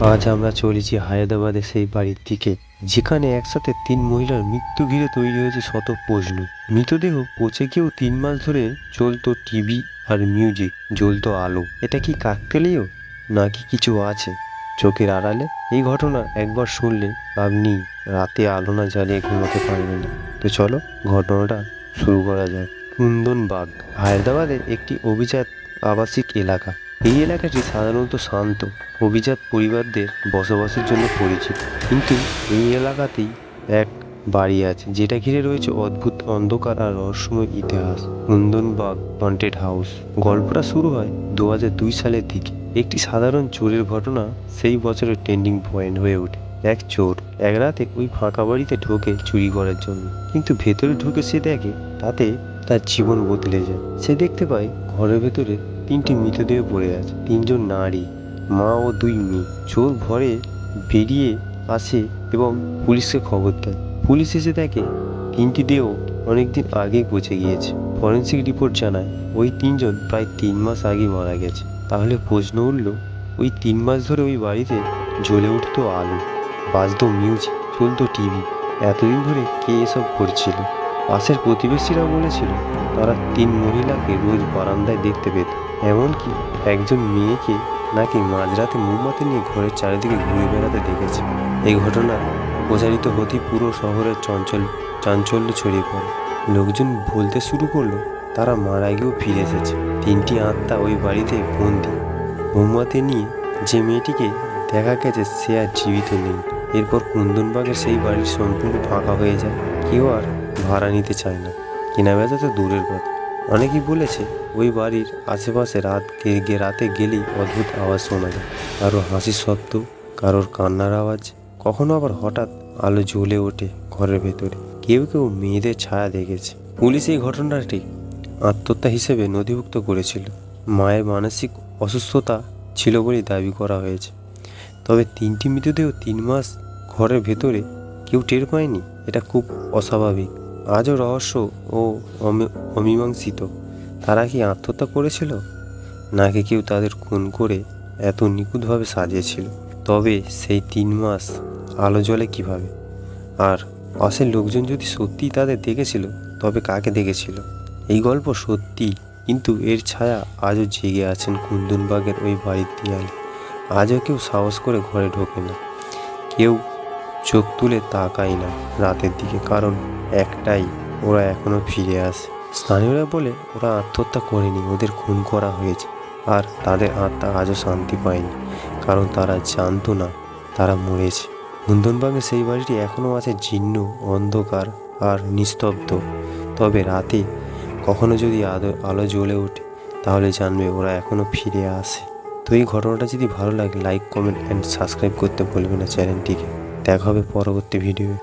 আজ আমরা চলেছি হায়দ্রাবাদের সেই বাড়ির দিকে, যেখানে একসাথে তিন মহিলার মৃত্যু ঘিরে তৈরি হয়েছে শত প্রশ্ন। মৃতদেহ পচে গিয়েও তিন মাস ধরে চলতো টিভি আর মিউজিক, জ্বলতো আলো। এটা কি কাকতালীয়? নাকি কিছু আছে? চোখের আড়ালে এই ঘটনা একবার শুনলে আপনি রাতে আলো না জ্বালিয়ে ঘুমাতে পারবেন তো চলো ঘটনাটা শুরু করা যাক। কুন্দনবাগ, হায়দ্রাবাদের একটি অভিজাত আবাসিক এলাকা। এই এলাকাটি সাধারণত শান্ত, অভিজাত পরিবারদের বসবাসের জন্য পরিচিত। কিন্তু এই এলাকাতেই এক বাড়ি আছে, যেটা ঘিরে রয়েছে অদ্ভুত অন্ধকার আর রহস্যময় ইতিহাস। কুন্দনবাগ হন্টেড হাউস গল্পটা শুরু হয় দু হাজার দুই সালের দিকে। একটি সাধারণ চোরের ঘটনা সেই বছরের ট্রেন্ডিং পয়েন্ট হয়ে ওঠে। এক চোর এক রাতে ওই ফাঁকা বাড়িতে ঢোকে চুরি করার জন্য। কিন্তু ভেতরে ঢুকে সে দেখে তাতে তার জীবন বদলে যায়। সে দেখতে পায় ঘরের ভেতরে তিনটি মৃতদেহ পড়ে আছে। তিনজন নারী, মা ও দুই মেয়ে। চোর ভরে বেরিয়ে আসে এবং পুলিশকে খবর দেয়। পুলিশ এসে দেখে, তিনটি দেহ অনেকদিন আগেই পচে গিয়েছে। ফরেন্সিক রিপোর্ট জানায়, ওই তিনজন প্রায় তিন মাস আগে মারা গেছে। তাহলে প্রশ্ন উঠল, ওই তিন মাস ধরে ওই বাড়িতে জ্বলে উঠতো আলো, বাজতো মিউজিক, চলতো টিভি। এতদিন ধরে কে এসব করছিল? পাশের প্রতিবেশীরা বলেছিল, তারা তিন মহিলাকে রোজ বারান্দায় দেখতে পেত। এমনকি একজন মেয়েকে নাকি মাঝরাতে মোমবাতি নিয়ে ঘরের চারিদিকে ঘুরে বেড়াতে দেখেছে। এই ঘটনা প্রচারিত হতেই পুরো শহরের চঞ্চল, চাঞ্চল্য ছড়িয়ে পড়ে। লোকজন বলতে শুরু করল, তারা মারা গিয়েও ফিরে এসেছে। তিনটি আত্মা ওই বাড়িতে বন্দি। মোমবাতি নিয়ে যে মেয়েটিকে দেখা গেছে, সে আর জীবিত নেই। এরপর কুন্দনবাগের সেই বাড়ি সম্পূর্ণ ফাঁকা হয়ে যায়। কেউ আর ভাড়া নিতে চায় না। কেনা বেচা তো দূরের কথা। অনেকেই বলেছে, ওই বাড়ির আশেপাশে রাত রাতে গেলেই অদ্ভুত আওয়াজ শোনা যায়। কারও হাসির শব্দ, কারোর কান্নার আওয়াজ, কখনো আবার হঠাৎ আলো জ্বলে ওঠে ঘরের ভেতরে। কেউ কেউ মেয়েদের ছায়া দেখেছে। পুলিশ এই ঘটনাটি আত্মহত্যা হিসেবে নথিভুক্ত করেছিল। মায়ের মানসিক অসুস্থতা ছিল বলে দাবি করা হয়েছে। তবে তিনটি মৃতদেহ তিন মাস ঘরের ভেতরে কেউ টের পায়নি, এটা খুব অস্বাভাবিক। আজও রহস্য ও অমি- অমীমাংসিত। তারা কি আত্মহত্যা করেছিল? নাকি কেউ তাদের খুন করে এত নিখুঁতভাবে সাজিয়েছিল? তবে সেই তিন মাস আলো জ্বলে কীভাবে? আর পাশের লোকজন যদি সত্যিই তাদের দেখেছিল, তবে কাকে দেখেছিল? এই গল্প সত্যি কিন্তু এর ছায়া আজও জেগে আছেন কুন্দনবাগের ওই বাড়ির দেয়ালে। আজও কেউ সাহস করে ঘরে ঢোকে না। কেউ চোখ তুলে তাকায় না রাতের দিকে, কারণ একটাই, ওরা এখনও ফিরে আসে। স্থানীয়রা বলে, ওরা আত্মহত্যা করেনি, ওদের খুন করা হয়েছে, আর তাদের আত্মা আজও শান্তি পায়নি, কারণ তারা জানতো না তারা মরেছে। কুন্দনবাগের সেই বাড়িটি এখনও আছে জীর্ণ, অন্ধকার আর নিস্তব্ধ। তবে রাতে কখনো যদি আলো জ্বলে ওঠে, তাহলে জানবে ওরা এখনও ফিরে আসে। তো এই ঘটনাটা যদি ভালো লাগে লাইক কমেন্ট অ্যান্ড সাবস্ক্রাইব করতে ভুলবে না চ্যানেলটিকে। দেখা হবে পরবর্তী ভিডিওয়ে